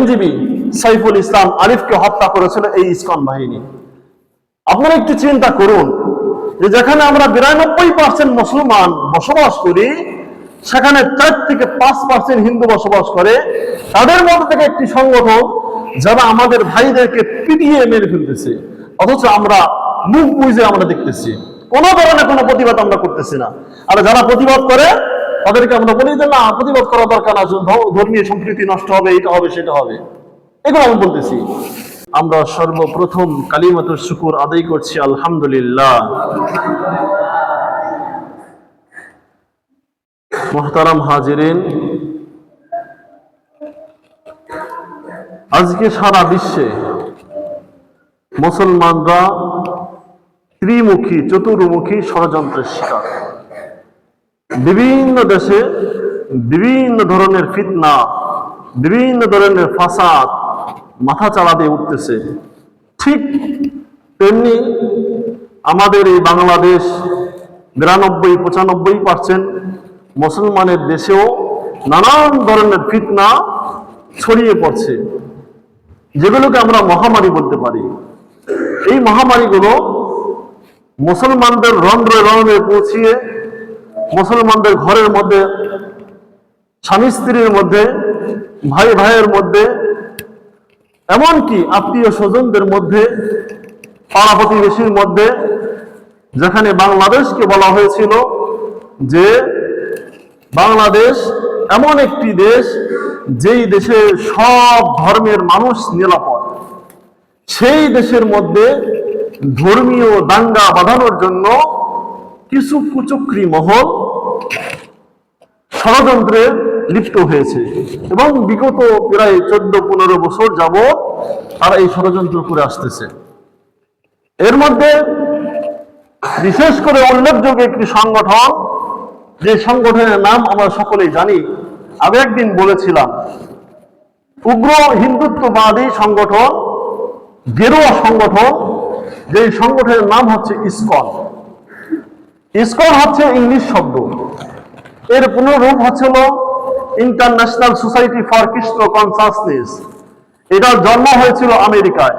আইনজীবী সাইফুল ইসলাম আরিফকে হত্যা করেছিল এই ইসকন বাহিনী। আপনারা একটু চিন্তা করুন যে যেখানে আমরা বিরানব্বই পার্সেন্ট মুসলমান বসবাস করি, সেখানে চার থেকে পাঁচ পার্সেন্ট হিন্দু বসবাস করে, তাদের মধ্যে থেকে একটি সংগঠন যারা আমাদের ভাইদেরকে পিটিয়ে মেরে ফেলতেছে, অথচ আমরা মুখ বুঝে আমরা দেখতেছি। কোনো ধরনের কোনো প্রতিবাদ আমরা করতেছি না। আর যারা প্রতিবাদ করে তাদেরকে আমরা বলি যে, না, প্রতিবাদ করা দরকার ধ- ধর্মীয় সম্প্রীতি নষ্ট হবে, এটা হবে, সেটা হবে। এগুলো আমি বলতেছি। আমরা সর্বপ্রথম কালিমাতুর শুকুর আদায় করছি, আলহামদুলিল্লাহ। মোহতারাম হাজিরিন, আজকে সারা বিশ্বে মুসলমানরা ত্রিমুখী, চতুর্মুখী ষড়যন্ত্রের শিকার। বিভিন্ন দেশে বিভিন্ন ধরনের ফিতনা, বিভিন্ন ধরনের ফাসাদ মাথা চালা দিয়ে উঠতেছে। ঠিক তেমনি আমাদের এই বাংলাদেশ বিরানব্বই, পঁচানব্বই পার্সেন্ট মুসলমানের দেশেও নানান ধরনের ফিতনা ছড়িয়ে পড়ছে। যেগুলোকে আমরা মহামারী বলতে পারি। এই মহামারীগুলো মুসলমানদের রন্ধ্রে রন্ধ্রে পৌঁছিয়ে মুসলমানদের ঘরের মধ্যে, স্বামী স্ত্রীর মধ্যে, ভাই ভাইয়ের মধ্যে, এমনকি আত্মীয় স্বজনদের মধ্যে, পাড়া প্রতিবেশীর মধ্যে, যেখানে বাংলাদেশকে বলা হয়েছিল যে বাংলাদেশ এমন একটি দেশ যেই দেশে সব ধর্মের মানুষ নিরাপদ। সেই দেশের মধ্যে ধর্মীয় দাঙ্গা বাঁধানোর জন্য কিছু কুচক্রী মহল ষড়যন্ত্রে লিপ্ত হয়েছে এবং বিগত প্রায় চোদ্দ পনেরো বছর যাব তারা এই ষড়যন্ত্র করে আসতেছে। এর মধ্যে বিশেষ করে উল্লেখযোগ্য একটি সংগঠন, যে সংগঠনের নাম আমরা সকলেই জানি আমি একদিন বলেছিলাম, উগ্র হিন্দুত্ববাদী সংগঠন, গেরুয়া সংগঠন যে সংগঠনের নাম হচ্ছে ইসকন। ইসকন হচ্ছে ইংলিশ শব্দ। এর পুনরূপ হচ্ছিল international society for Krishna consciousness এটার জন্ম হয়েছিল আমেরিকায়।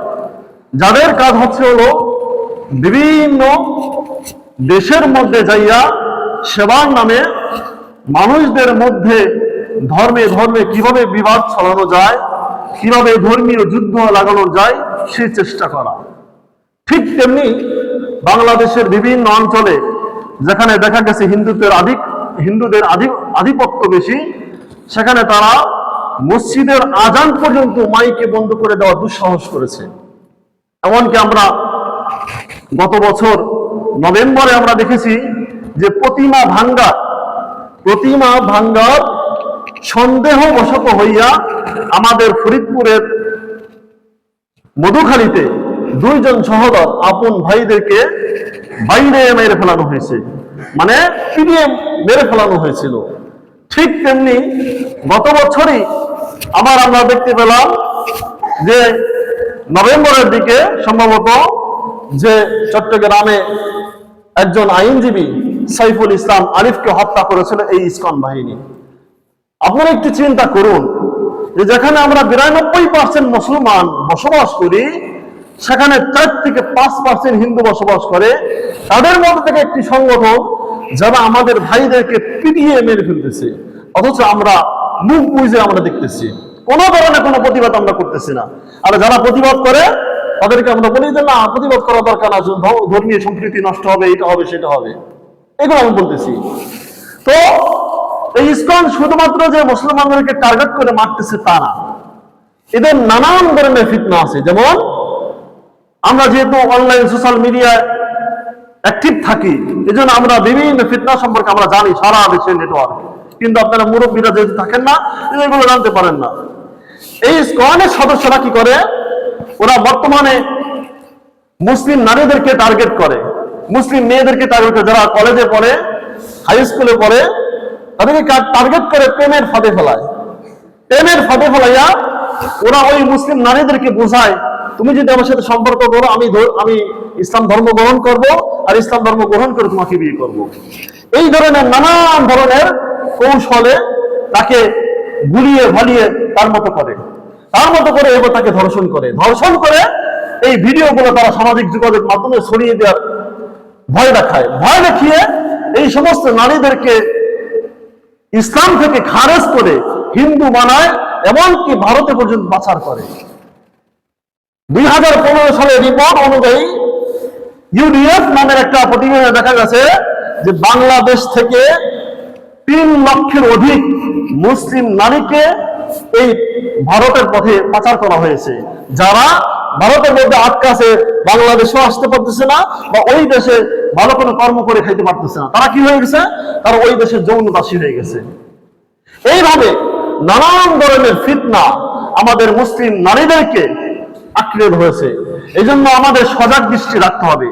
যাদের কাজ হচ্ছে হলো বিভিন্ন দেশের মধ্যে যাইয়া সেবার নামে মানুষদের মধ্যে ধর্মে ধর্মে কীভাবে বিবাদ ছড়ানো যায়, কীভাবে ধর্মীয় যুদ্ধ লাগানো যায় সেই চেষ্টা করা। ঠিক তেমনি বাংলাদেশের বিভিন্ন অঞ্চলে যেখানে দেখা গেছে হিন্দুদের আধিক, হিন্দুদের আধি- আধিপত্য বেশি, সেখানে তারা মসজিদের আজান পর্যন্ত মাইকে বন্ধ করে দেওয়া দুঃসাহস করেছে। এমনকি আমরা গত বছর নভেম্বরে আমরা দেখেছি যে প্রতিমা ভাঙ্গা প্রতিমা ভাঙ্গার সন্দেহবশত হইয়া আমাদের ফরিদপুরের মধুখালীতে দুইজন সহদর আপন ভাইদেরকে বাইরে মেরে ফেলানো হয়েছে। মানে ফিরিয়ে মেরে ফেলানো হয়েছিল। ঠিক তেমনি গত বছরই আবার আমরা দেখতে পেলাম যে নভেম্বরের দিকে সম্ভবত যে চট্টগ্রামে একজন আইনজীবী সাইফুল ইসলাম আরিফকে হত্যা করেছিল এই ইসকন বাহিনী। আপনারা একটু চিন্তা করুন যে যেখানে আমরা বিরানব্বই পার্সেন্ট মুসলমান বসবাস করি সেখানে চার থেকে পাঁচ পার্সেন্ট হিন্দু বসবাস করে। তাদের মধ্যে থেকে একটি সংগঠন যারা আমাদের ভাইদেরকে পিটিয়ে মেরে ফেলতেছে, অথচ আমরা মুখ বুঝে আমরা দেখতেছি। কোনো ধরনের কোনো প্রতিবাদ আমরা করতেছি না। আর যারা প্রতিবাদ করে, তাদেরকে আমরা বলি যে, না, প্রতিবাদ করা দরকার না ধর্মীয় সম্প্রীতি নষ্ট হবে, এটা হবে, সেটা হবে। এগুলো আমি বলতেছি। তো এই ইসকন শুধুমাত্র যে মুসলমানদেরকে টার্গেট করে মারতেছে তা না। এদের নানান ধরনের ফিতনা আছে। যেমন আমরা যেহেতু অনলাইন সোশ্যাল মিডিয়ায় অ্যাক্টিভ থাকি এই জন্য আমরা বিভিন্ন ফিতনা সম্পর্কে আমরা জানি সারা দেশের নেটওয়ার্ক কিন্তু আপনারা মুরব্বীরা যেহেতু থাকেন না, এগুলো জানতে পারেন না। এই স্কনের সদস্যরা কি করে? ওরা বর্তমানে মুসলিম নারীদেরকে টার্গেট করে। মুসলিম মেয়েদেরকে টার্গেট করে, যারা কলেজে পড়ে হাই স্কুলে পড়ে, তাদেরকে টার্গেট করে প্রেমের ফাঁদে ফেলায়। প্রেমের ফাঁদে ফেলাইয়া ওরা ওই মুসলিম নারীদেরকে বোঝায়, তুমি যদি আমার সাথে সম্পর্ক করো, আমি আমি ইসলাম ধর্ম গ্রহণ করব আর ইসলাম ধর্ম গ্রহণ করে তোমাকে বিয়ে করব। এই ধরনের নানান ধরনের কৌশলে তাকে গুলিয়ে ভালিয়ে তার মতো করে। তার মতো করে এবার তাকে ধর্ষণ করে। ধর্ষণ করে এই ভিডিওগুলো তারা সামাজিক যোগাযোগ মাধ্যমে ছড়িয়ে দেওয়ার ভয় দেখায়। ভয় দেখিয়ে এই সমস্ত নারীদেরকে ইসলাম থেকে খারেজ করে হিন্দু বানায় এমনকি ভারতে পর্যন্ত পাচার করে। দুই হাজার পনেরো সালের রিপোর্ট অনুযায়ী ইউডিএফ নামের একটা প্রতিবেদনে দেখা গেছে যে বাংলাদেশ থেকে তিন লক্ষের অধিক মুসলিম নারীকে এই ভারতের পথে পাচার করা হয়েছে। যারা ভারতের মধ্যে আটকে আছে, বাংলাদেশেও আসতে পারতেছে না বা ওই দেশে ভালো কোনো কর্ম করে খাইতে পারতেছে না। তারা কি হয়ে গেছে? তারা ওই দেশের যৌন দাসী হয়ে গেছে। এইভাবে নানান ধরনের ফিতনা আমাদের মুসলিম নারীদেরকে আঁকড়ে ধরেছে। এই জন্য আমাদের সজাগ দৃষ্টি রাখতে হবে।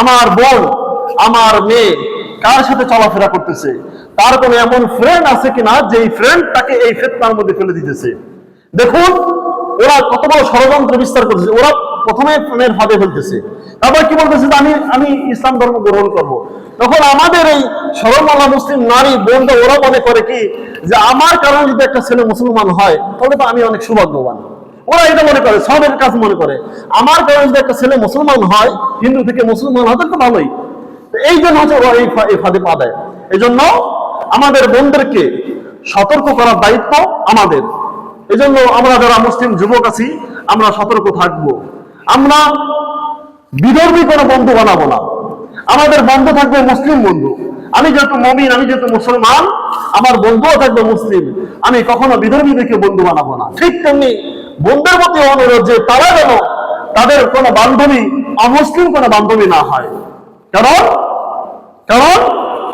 আমার বোন, আমার মেয়ে কার সাথে চলাফেরা করতেছে? তার কোনো এমন ফ্রেন্ড আছে কিনা যে ফ্রেন্ড তাকে এই ফেতনার মধ্যে ফেলে দিতেছে? দেখুন, ওরা কত বড় ষড়যন্ত্র বিস্তার করতেছে। ওরা প্রথমে প্রেমের ফাঁদে ফেলতেছে। তারপর কি বলতেছে যে আমি আমি ইসলাম ধর্ম গ্রহণ করব। তখন আমাদের এই সরমালা মুসলিম নারী বোনটা ওরা মনে করে কি যে আমার কারণে যদি একটা ছেলে মুসলমান হয়, তাহলে তো আমি অনেক সৌভাগ্যবান। ওরা এটা মনে করে, সবের কাজ মনে করে। আমার কারণে যদি একটা ছেলে মুসলমান হয়, হিন্দু থেকে মুসলমান হয় তো ভালোই। এই জন্য হচ্ছে ওরা এই ফাঁদে পা দেয়। এই জন্য আমাদের বোনদেরকে সতর্ক করার দায়িত্ব আমাদের। এই জন্য আমরা যারা মুসলিম যুবক আছি, আমরা সতর্ক থাকব। আমরা বিধর্মী কোনো বন্ধু বানাবো না। আমাদের বন্ধু থাকবে মুসলিম বন্ধু। আমি যেহেতু মমিন, আমি যেহেতু মুসলমান, আমার বন্ধুও থাকবে মুসলিম। আমি কখনো বিধর্মীদেরকে বন্ধু বানাবো না। ঠিক তেমনি বন্ধুর প্রতি অনুরোধ যে তারা যেন তাদের কোনো বান্ধবী, অমুসলিম কোনো বান্ধবী না হয়। কারণ কারণ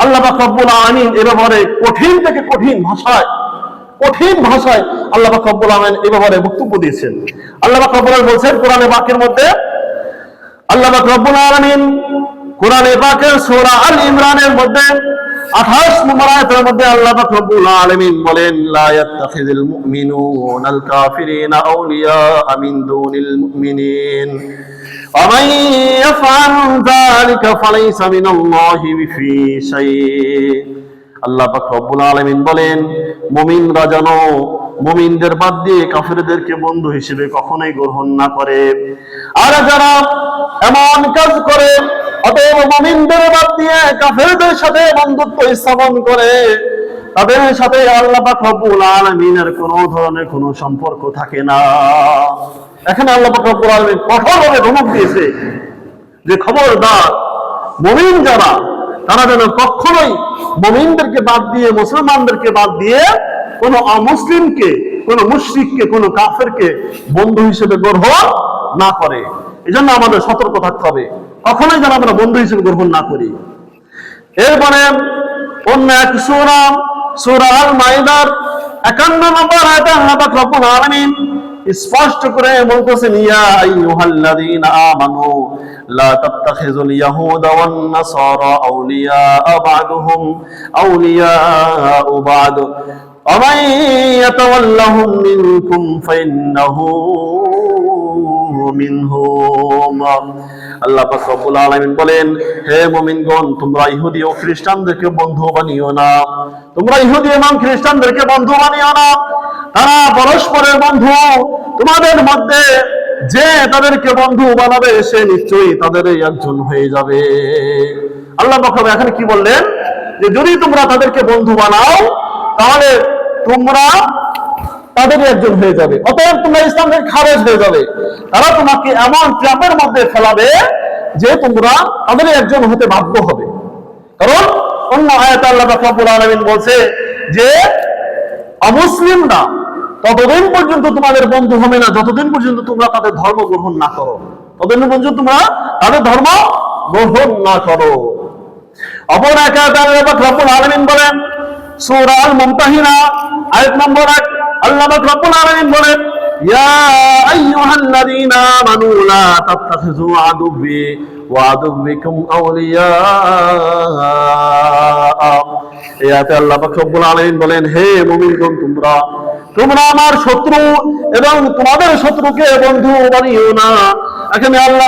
আল্লাহ রব্বুল আমিন এ ব্যাপারে কঠিন থেকে কঠিন ভাষায় কঠিন ভাষায় আল্লাহ রব্বুল আমিন এ ব্যাপারে বক্তব্য দিয়েছেন। আল্লাহ আমিন বলছেন, কোরআনে বাক্যের মধ্যে আল্লাহ রব্বুল আলামিন কোরআনে পাকের সূরা আল ইমরানের মধ্যে 28 নম্বর আয়াতের মধ্যে আল্লাহ রব্বুল আলামিন বলেন লা ইয়াত্তাখিযুল মুমিনুনাল কাফিরিনা আউলিয়া মিন দুনিল মুমিনিন ومن يفعل ذلك فليس من الله في شيء আল্লাহ পাক রব্বুল আলামিন বলেন মুমিনরা যেন মুমিনদের বাদ দিয়ে কাফেরদেরকে বন্ধু হিসেবে কখনোই গ্রহণ না করে। আর যারা এমন কাজ করে, অতএব মুমিনদের বাদ দিয়ে কাফেরদের সাথে বন্ধুত্ব স্থাপন করে, তাদের সাথে আল্লাহ পাক রব্বুল আলামিনের কোনো ধরনের কোনো সম্পর্ক থাকে না। এখানে আল্লাহ পাক রব্বুল আলামিন কঠোরভাবে ধমক দিয়েছে যে, খবরদার, মমিন যারা, তারা যেন কখনোই মমিনদেরকে বাদ দিয়ে, মুসলমানদেরকে বাদ দিয়ে কোনো অমুসলিমকে, কোনো মুশরিককে, কোনো কাফেরকে বন্ধু হিসেবে গ্রহণ না করে। এই জন্য আমাদের সতর্ক থাকতে হবে। কখনোই যেন আমরা বন্ধু হিসেবে গ্রহণ না করি। এরপরে অন্য এক সূরা সূরা আল মাইদার 51 নম্বর আয়াতে আল্লাহ পাক রব্বুল স্পষ্ট করে বলতেছেন, ইয়া আইয়ুহাল্লাযীনা আমানু, লা তাত্তাখিযুল ইয়াহুদা ওয়ান নাসারা আউলিয়া বা'দুহুম আউলিয়া বা'দ। ومن يتولهم منكم فإنه মিনহুম আল্লাহ পাক রব্বুল আলামিন বলেন হে মুমিনগণ তোমরা ইহুদি ও খ্রিস্টানদেরকে বন্ধু বানিও না তোমরা ইহুদি এবং খ্রিস্টানদেরকে বন্ধু বানিও না তারা পরস্পরের বন্ধু তোমাদের মধ্যে যে তাদেরকে বন্ধু বানাবে সে নিশ্চয়ই তাদের একজন হয়ে যাবে আল্লাহ পাক এখানে কি বললেন যে যদি তোমরা তাদেরকে বন্ধু বানাও তাহলে তোমরা তাদেরই একজন হয়ে যাবে। অতএব তোমরা ইসলাম থেকে খারেজ হয়ে যাবে। তারা তোমাকে এমন ট্র্যাপের মধ্যে ফেলাবে যে তোমরা তাদেরই একজন হতে বাধ্য হবে। কারণ অন্য আয়াত আল্লাহ রাব্বুল আলামিন বলছে যে অমুসলিমরা ততদিন পর্যন্ত তোমাদের বন্ধু হবে না, যতদিন পর্যন্ত তোমরা তাদের ধর্ম গ্রহণ না করো, ততদিন পর্যন্ত তোমরা তাদের ধর্ম গ্রহণ না করো। অপর এক আলামিন বলেন, সূরা আল মুমতাহিনা আয়াত নম্বর 1 আল্লাহ রব্বুল আলামিন বলেন, ইয়া আইয়ুহাল্লাযীনা আমানু লা তাত্তাখিযু আদুবি ওয়া আদুবিকুম আউলিয়া এই আয়াতে আল্লাহ পাক রব্বুল আলামিন বলেন, হে মুমিনগণ, তোমরা তোমরা আমার শত্রু এবং তোমাদের শত্রুকে বন্ধু বানিও না। এখানে আল্লাহ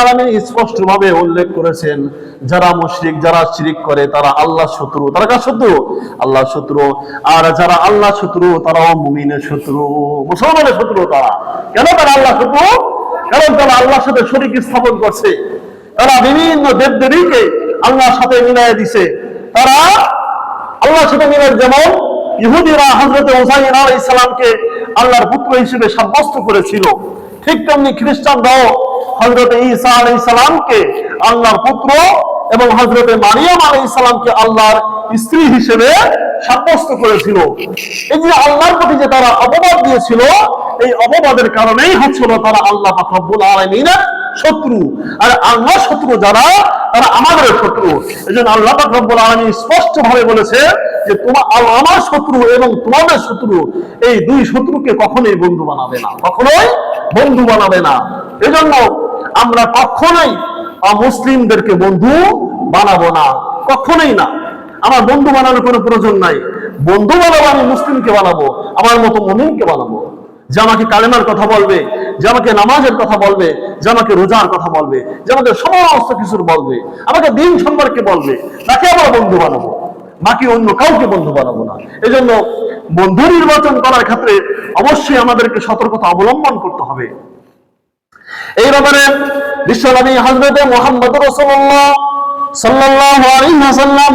আলামিন স্পষ্ট ভাবে উল্লেখ করেছেন, যারা মুশরিক, যারা শিরিক করে, তারা আল্লাহ শত্রু। তারা কার শত্রু? আল্লাহ শত্রু। আর যারা আল্লাহ শত্রু, তারাও মুমিনের শত্রু। মুসলমানের শত্রু তারা। কেন তারা আল্লাহ শত্রু? কারণ তারা আল্লাহর সাথে শরীক স্থাপন করছে। তারা বিভিন্ন দেব দেবীকে আল্লাহর সাথে মিলাই দিছে। তারা আল্লাহর সাথে মিলাই যেমন ইহুদিরা হজরত ওসাইন আলাইহিস সালামকে আল্লাহর পুত্র হিসেবে সাব্যস্ত করেছিল। ঠিক তেমনি খ্রিস্টানরাও হজরত ঈসা আলাইহিস সালামকে আল্লাহর পুত্র এবং হজরতে মারিয়াম আলাইহিস সালামকে আল্লাহর স্ত্রী হিসেবে সাব্যস্ত করেছিল। এই যে আল্লাহর প্রতি যে তারা অপবাদ দিয়েছিল, এই অপবাদের কারণেই হচ্ছিল তারা আল্লাহ পাক রব্বুল আলামিনের শত্রু। আর আল্লাহ শত্রু যারা, তারা আমাদের শত্রু। এই জন্য আল্লাহ রব্বুল আলামিন স্পষ্ট ভাবে বলেছে যে তোমার আমার শত্রু এবং তোমাদের শত্রু, এই দুই শত্রুকে কখনোই বন্ধু বানাবে না। কখনোই বন্ধু বানাবে না। এজন্য আমরা কখনোই মুসলিমদেরকে বন্ধু বানাবো না। কখনোই না। আমার বন্ধু বানানোর কোনো প্রয়োজন নাই। বন্ধু বানাবো আমি মুসলিমকে বানাবো। আমার মতো মমিনকে বানাবো। যে আমাকে কালেমার কথা বলবে, যে আমাকে নামাজের কথা বলবে, যে আমাকে রোজার কথা বলবে, যে আমাকে সমস্ত কিছুর বলবে, আমাকে দিন সম্পর্কে বলবে, তাকে আমরা বন্ধু বানাবো। বাকি অন্য কাউকে বন্ধু বানাবো না। এই জন্য বন্ধু নির্বাচন করার ক্ষেত্রে অবশ্যই আমাদেরকে সতর্কতা অবলম্বন করতে হবে। এই ব্যাপারে বিশ্বনবী হজরতে মোহাম্মদ রসুল্লাহ সাল্লাল্লাহু আলাইহি ওয়াসাল্লাম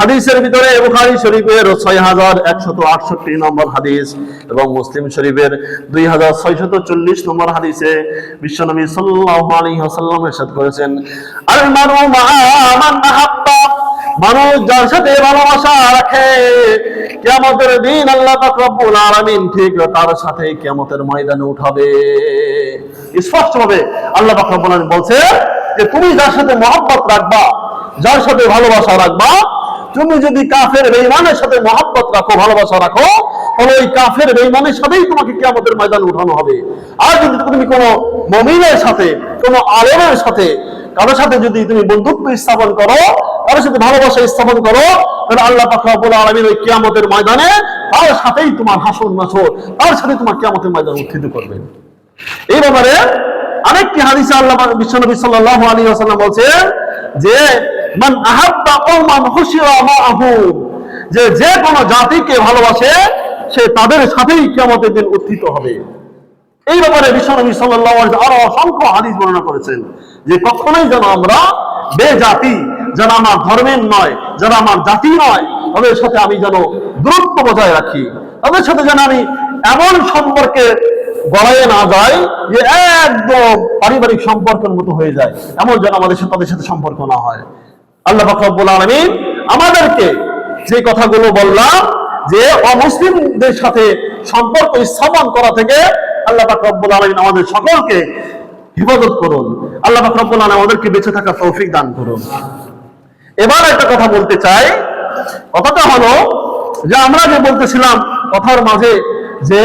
হাদিসের ভিতরে বুখারী শরীফের 6168 নম্বর হাদিস এবং মুসলিম শরীফের 2640 নম্বর হাদিসে বিশ্বনবী সাল্লাল্লাহু আলাইহি ওয়াসাল্লাম ইরশাদ করেছেন, আল মা মান আহাব্বা মানুষ যার সাথে ভালোবাসা রাখে। কিয়ামতের দিন আল্লাহ রব্বুল আলামিন ঠিক তার সাথে কিয়ামতের ময়দানে উঠাবে। স্পষ্ট ভাবে আল্লাহ রব্বুল আলামিন বলছে যে তুমি যার সাথে মহব্বত রাখবা, যার সাথে ভালোবাসা রাখবা তুমি যদি কাফের বেঈমানের সাথে মহব্বত রাখো, ভালোবাসা রাখো, তাহলে ওই কাফের বেঈমানের সাথেই তোমাকে কিয়ামতের ময়দানে উঠানো হবে। আর যদি তুমি কোনো মমিনের সাথে, কোনো আলেমের সাথে, কারোর সাথে যদি তুমি বন্ধুত্ব স্থাপন করো, কারোর সাথে ভালোবাসা স্থাপন করো, তাহলে আল্লাহ পাক রব্বুল আলামিন ওই কিয়ামতের ময়দানে তার সাথেই তোমার হাসর নাসর তার সাথে তোমার কিয়ামতের ময়দান উত্থিত করবেন এই ব্যাপারে আরেকটি হাদিসে আল্লাহ বিশ্বনবী সাল্লাল্লাহু আলাইহি ওয়াসাল্লাম বলছেন যে মান আহাব্বা কওমান হুশিরা মাআহু। যে যে কোনো জাতিকে ভালোবাসে, সে তাদের সাথেই কিয়ামতের দিন উত্থিত হবে। এই ব্যাপারে বিশ্বনবী সাল্লাল্লাহু আরও অসংখ্য হাদিস বর্ণনা করেছেন যে কখনোই যেন আমরা বেজাতি যারা আমার ধর্মের নয় যারা আমার জাতি নয়, তাদের সাথে আমি যেন দূরত্ব বজায় রাখি। তাদের সাথে যেন আমি এমন সম্পর্কে গড়াইয়ে না যায় যে একদম পারিবারিক সম্পর্কের মতো হয়ে যায়। এমন যেন আমাদের সাথে তাদের সাথে সম্পর্ক না হয়। আল্লাহ পাক রব্বুল আলামিন আমাদেরকে যে কথাগুলো বললাম, যে অমুসলিমদের সাথে সম্পর্ক স্থাপন করা থেকে আল্লাহ রব্বুল আলামিন আমাদের সকলকে হিফাজত করুন। আল্লাহ রব্বুল আলামিন আমাদেরকে বেঁচে থাকা তৌফিক দান করুন। এবার একটা কথা বলতে চাই। কথাটা হলো যে আমরা যে বলতেছিলাম, কথার মাঝে যে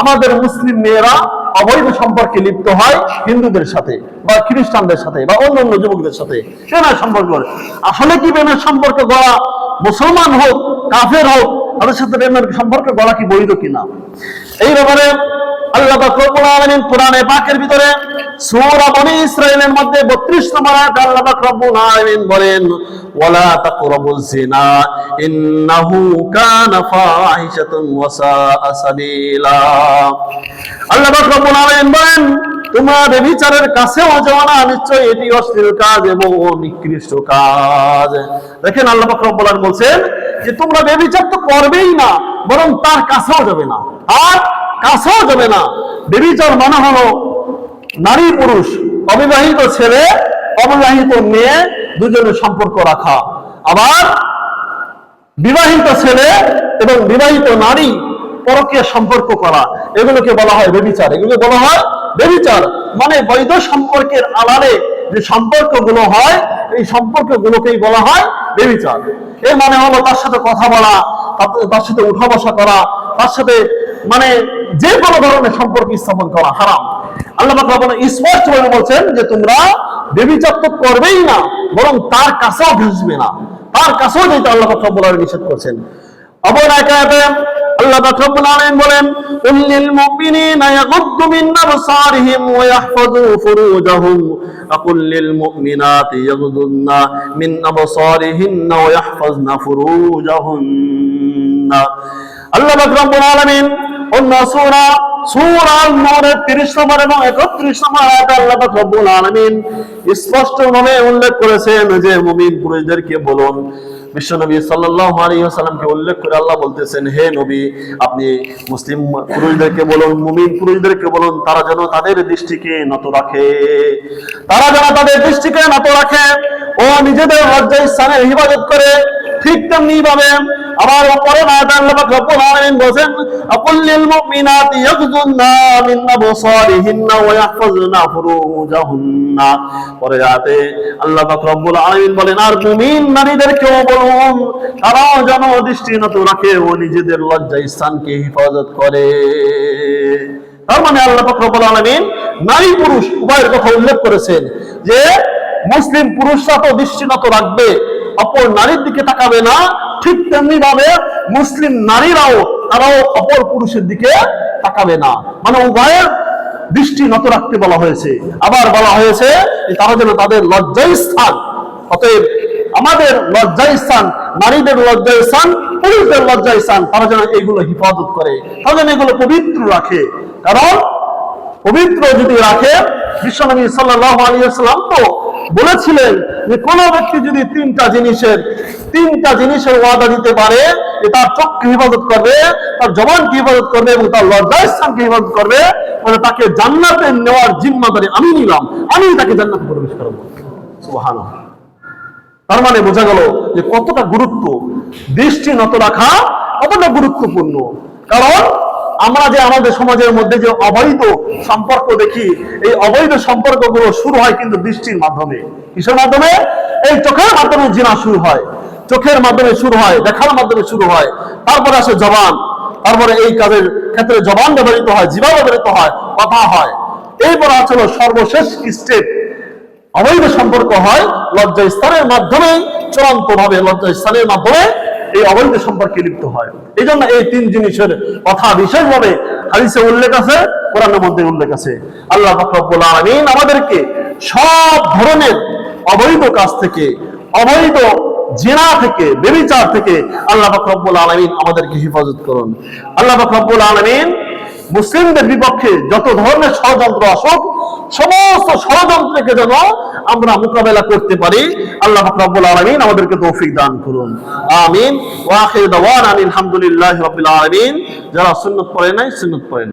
আমাদের মুসলিম মেয়েরা অবৈধ সম্পর্কে লিপ্ত হয় হিন্দুদের সাথে বা খ্রিস্টানদের সাথে বা অন্য অন্য যুবকদের সাথে। প্রেমের সম্পর্ক আসলে কি প্রেমের সম্পর্ক গড়া মুসলমান হোক, কাফের হোক, তাদের সাথে প্রেমের সম্পর্ক গড়া কি বৈধ কিনা? এই ব্যাপারে আল্লাহ পাক রব্বুল আলামিন কোরআনে পাকের ভিতরে সূরা বনি ইসরাইলের মধ্যে 32 নম্বর আয়াতে আল্লাহ রব্বুল আলামিন বলেন, ওয়ালা তাকরাবুজ জিনা ইন্নাহু কানা ফাহিশাতান ওয়া সাআ সাবিলা। আল্লাহ রব্বুল আলামিন বলেন তোমরা বেবিচারের কাছেও যাও না, নিশ্চয়ই এটি অশ্লীল কাজ এবং নিকৃষ্ট কাজ। দেখেন আল্লাহ রব্বুল বলছেন যে, তোমরা বেবিচার তো করবেই না, বরং তার কাছেও যাবে না। আর কাছেও যাবে না। বেবিচার মানে হলো নারী পুরুষ, অবিবাহিত ছেলে, অবিবাহিত মেয়ে, দুজনের সম্পর্ক রাখা। আবার বিবাহিত ছেলে এবং বিবাহিত নারী পরকীয় সম্পর্ক করা, এগুলোকে বলা হয় বেবিচার এগুলোকে বলা হয় বেবিচার মানে বৈধ সম্পর্কের আড়ালে যে সম্পর্কগুলো হয়, এই সম্পর্কগুলোকেই বলা হয় বেবিচার এর মানে হলো তার সাথে কথা বলা তার সাথে উঠা বসা করা, তার সাথে মানে যে কোনো ধরনের সম্পর্ক স্থাপন করা হারাম। আল্লাহ স্পষ্টভাবে বলছেন যে তোমরা বেবিচার তো করবেই না, বরং তার কাছেও ঘেসবে না। তার কাছেও যেতে আল্লাহ রব্বুল আলামিন নিষেধ করছেন। অপর এক আয়াতে আল্লাহ বলেন, কুল লিল মুমিনিনা ইয়াগুদ্দু মিন ওয়া ইয়াহফাযু ফুরুজাহুম অন্য সূরা সূরা আল-নূরের 30 নম্বর এবং 31 নম্বর আল্লাহ রব্বুল আলামিন স্পষ্টভাবে উল্লেখ করেছেন যে মুমিন পুরুষদেরকে বলুন। উল্লেখ করে আল্লাহ বলতেছেন, হে নবী, আপনি মুসলিম পুরুষদেরকে বলুন, মুমিন পুরুষদেরকে বলুন, তারা যেন তাদের দৃষ্টিকে নত রাখে। তারা যেন তাদের দৃষ্টিকে নত রাখে। ও নিজেদের লজ্জা স্থানের হিফাজত করে, ঠিক তেমনি ভাবে আবার পরে আয়াতে আল্লাহ পরে আর বলুন যেন রাখে ও নিজেদের লজ্জা স্থানকে হেফাজত করে। তার মানে আল্লাহ পাক রব্বুল আলামিন নারী পুরুষ উভয়ের কথা উল্লেখ করেছেন যে, মুসলিম পুরুষরা তো দৃষ্টি নত রাখবে। অপর নারীর দিকে তাকাবে না, ঠিক তেমনি ভাবে মুসলিম নারীরাও তারাও অপর পুরুষের দিকে তাকাবে না। মানে উভয়ের দৃষ্টি নত রাখতে বলা হয়েছে। আবার বলা হয়েছে তারা যেন তাদের লজ্জায় স্থান। অতএব আমাদের লজ্জায় স্থান, নারীদের লজ্জায় স্থান, পুরুষদের লজ্জায় স্থান, তারা যেন এগুলো হিফাজত করে। তারা যেন এগুলো পবিত্র রাখে। কারণ পবিত্র যদি রাখে বিশ্বনবী আলাইহি ওয়াসাল্লাম তো বলেছিলেন যে কোন ব্যক্তি যদি তিনটা জিনিসের তিনটা জিনিসের ওয়াদা দিতে পারে, যে তার চোখকে হেফাজত করবে, তার জবানকে হেফাজত করবে এবং তার লজ্জা স্থানকে হেফাজত করবে মানে তাকে জান্নাতে নেওয়ার জিম্মাদারি আমি নিলাম। আমি তাকে জান্নাতে প্রবেশ করাবো। সুবহানাল্লাহ। তার মানে বোঝা গেল যে কতটা গুরুত্ব দৃষ্টি নত রাখা কতটা গুরুত্বপূর্ণ। কারণ আমরা যে আমাদের সমাজের মধ্যে যে অবৈধ সম্পর্ক দেখি, এই অবৈধ সম্পর্কগুলো শুরু হয় কিন্তু দৃষ্টির মাধ্যমে। কিসের মাধ্যমে? এই চোখের মাধ্যমে জিনা শুরু হয়। চোখের মাধ্যমে শুরু হয়, দেখার মাধ্যমে শুরু হয়। তারপরে আসে জবান। তারপরে এই কাজের ক্ষেত্রে জবান ব্যবহৃত হয়, জীবা ব্যবহৃত হয়, কথা হয়। এই এরপর আসলে সর্বশেষ স্টেপ অবৈধ সম্পর্ক হয় লজ্জা স্থানের মাধ্যমে চূড়ান্ত ভাবে লজ্জা স্থানের মাধ্যমে এই অবৈধ সম্পর্কে লিপ্ত হয়। এই জন্য এই তিন জিনিসের কথা বিশেষভাবে হাদিসে উল্লেখ আছে কোরআনের মধ্যে উল্লেখ আছে। আল্লাহ ফাকরুল আলমিন আমাদেরকে সব ধরনের অবৈধ কাজ থেকে, অবৈধ জেনা থেকে, বেবিচার থেকে আল্লাহ ফাকরুল আলমিন আমাদেরকে হেফাজত করুন। আল্লাহ ফাকরুল আলমিন মুসলিমদের বিপক্ষে যত ধরনের ষড়যন্ত্র আসুক সমস্ত ষড়যন্ত্রকে যেন আমরা মোকাবেলা করতে পারি। আল্লাহ রাব্বুল আলামিন আমাদেরকে তৌফিক দান করুন। আমিন। ওয়া আখির আমিন আলহামদুলিল্লাহি আলামিন। যারা সুন্নাত পড়ে নাই, সুন্নাত পড়েন